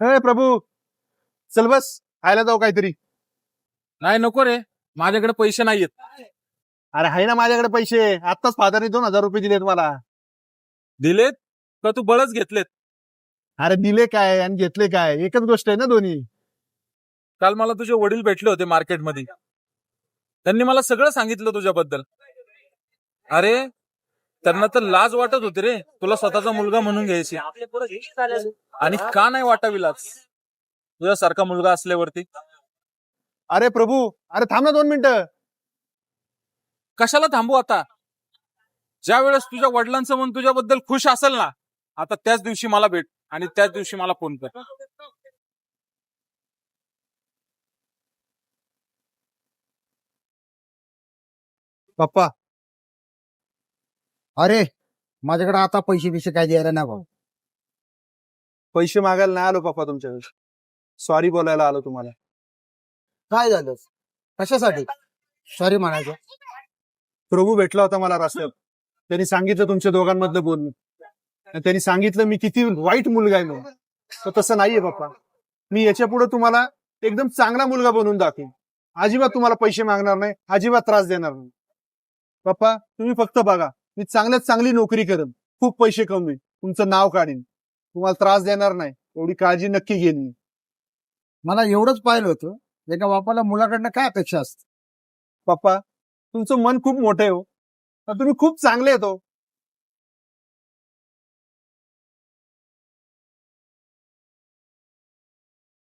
हे प्रभू चल बस खायला जाऊ काहीतरी. नाही नको रे. माझ्याकडे पैसे नाहीयेत. अरे आहे ना माझ्याकडे पैसे. आत्ताच फादरने दोन हजार रुपये दिलेत मला. दिलेत? का तू बळच घेतलेत? अरे दिले काय आणि घेतले काय? एकच गोष्ट आहे ना दोन्ही. काल मला तुझे वडील भेटले होते मार्केटमध्ये. त्यांनी मला सगळं सांगितलं तुझ्याबद्दल. अरे त्यांना तर लाज वाटत होती रे. तुला स्वतःचा मुलगा म्हणून घ्यायची. आणि का नाही वाटावी लाज? तुझ्यासारखा मुलगा असल्यावरती. अरे प्रभू अरे थांब ना दोन मिनिटं. कशाला थांबू आता? ज्या वेळेस तुझ्या वडिलांचं मन तुझ्याबद्दल खुश असेल ना आता त्याच दिवशी मला भेट आणि त्याच दिवशी मला फोन कर. पप्पा अरे माझ्याकडे आता पैसे बिसे काय द्यायला नाही भाऊ. पैसे मागायला नाही आलो पप्पा तुमच्याकडे. सॉरी बोलायला आलो तुम्हाला. काय झालं? कशासाठी? सॉरी म्हणायचं. प्रभू भेटला होता मला रस्त्यात त्यांनी सांगितलं तुमच्या दोघांमधलं बोलणं आणि त्यांनी सांगितलं मी किती वाईट मुलगा आहे म्हणून. तर तसं नाहीये पप्पा. मी याच्यापुढे तुम्हाला एकदम चांगला मुलगा बनवून दाखवेन. अजिबात तुम्हाला पैसे मागणार नाही अजिबात त्रास देणार नाही. पप्पा तुम्ही फक्त बघा. मी चांगल्यात चांगली नोकरी करेन. खूप पैसे कमवीन. तुमचं नाव काढीन. तुम्हाला त्रास देणार नाही. एवढी काळजी नक्की घेईन मी. मला एवढंच पाहिलं होतं. एका बापाला मुलाकडनं काय अपेक्षा असते? पप्पा तुमचं मन खूप मोठं आहे हो. आणि तुम्ही खूप चांगले आहेत हो.